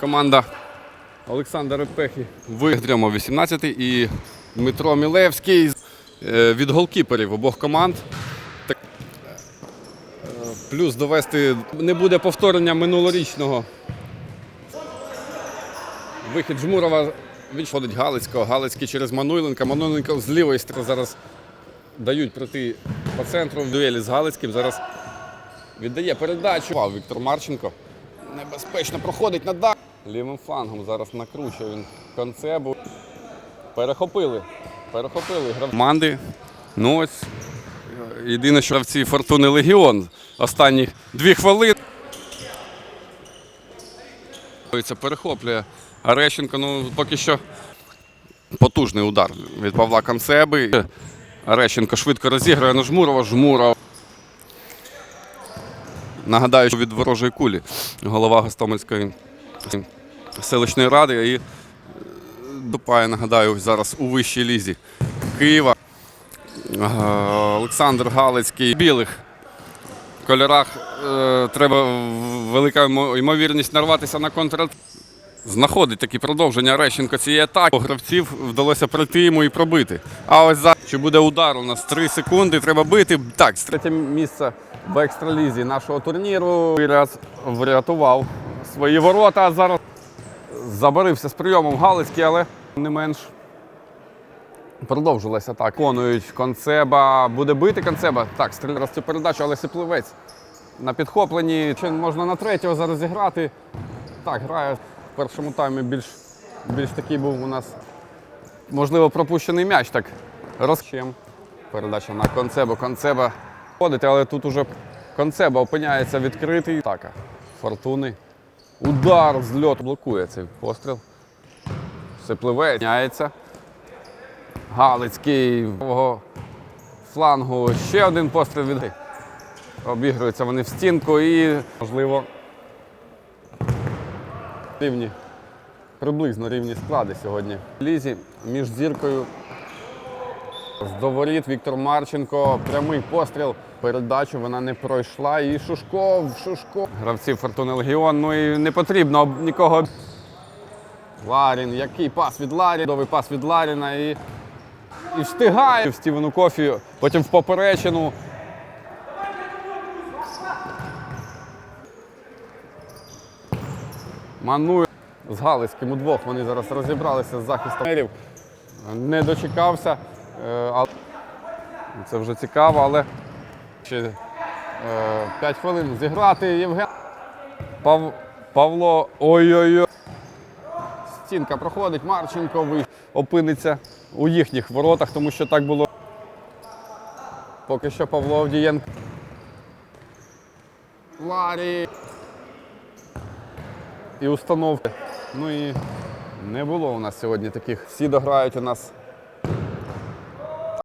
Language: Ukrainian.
Команда Олександра Репехи виграємо 18 і Дмитро Мілевський е, від голкіперів обох команд. Е, Плюс довести не буде повторення минулорічного. Вихід Жмурова відходить Галицького. Галицький через Мануйленка. Мануйленко з лівої сторони зараз дають пройти по центру в дуелі з Галицьким. Зараз віддає передачу. Віктор Марченко. Небезпечно проходить на дах. Лівим флангом зараз накручує він концебу. Перехопили. Перехопили грав... команди. Ну ось. е, Єдине, що гравці Фортуни Легіон останні дві хвилини. Перехоплює. Арещенко, ну поки що потужний удар від Павла Концеби. Арещенко швидко розіграє на Жмурова. Жмуров. Нагадаю, що від ворожої кулі голова Гостомельської селищної ради і е, допає, нагадаю, зараз у вищій лізі Києва. Е, Олександр Галицький в білих кольорах е, треба велика ймовірність нарватися на контр. Знаходить такі продовження Рещенко цієї атаки. Гравців вдалося пройти йому і пробити. А ось зараз чи буде удар у нас 3 секунди, треба бити. Так, третє місце в екстралізі нашого турніру. Раз врятував свої ворота. Зараз забарився з прийомом Галицький, але не менш продовжилася так. Конують концеба. Буде бити концеба. Так, стріляє раз цю передачу, але сипливець на підхопленні. Чи можна на третього зараз зіграти? Так, грає першому таймі більш, більш такий був у нас, можливо, пропущений м'яч. Так розчем. Передача на концебу. Концеба ходить, але тут уже концеба опиняється відкритий. Так, фортуни. Удар з льоту блокує цей постріл. Сипливець міняється. Галицький правого флангу. Ще один постріл від. Обігруються вони в стінку і, можливо, рівні, приблизно рівні склади сьогодні. Лізі між зіркою з до Віктор Марченко. Прямий постріл. Передачу вона не пройшла. І Шушков, Шушков. Гравці Фортуни Легіон. Ну і не потрібно нікого. Ларін, який пас від Ларіна, Чудовий пас від Ларіна і, і встигає в Стівену Кофі, потім в поперечину. Манує з Галицьким удвох. Вони зараз розібралися з захистом. мерів. Не дочекався. е, але Це вже цікаво, але ще 5 хвилин зіграти Євген. Пав... Павло. Ой-ой-ой. Стінка проходить, Марченко опиниться у їхніх воротах, тому що так було. Поки що Павло Авдієнко. Ларі. І установки. Ну і не було у нас сьогодні таких. Всі дограють у нас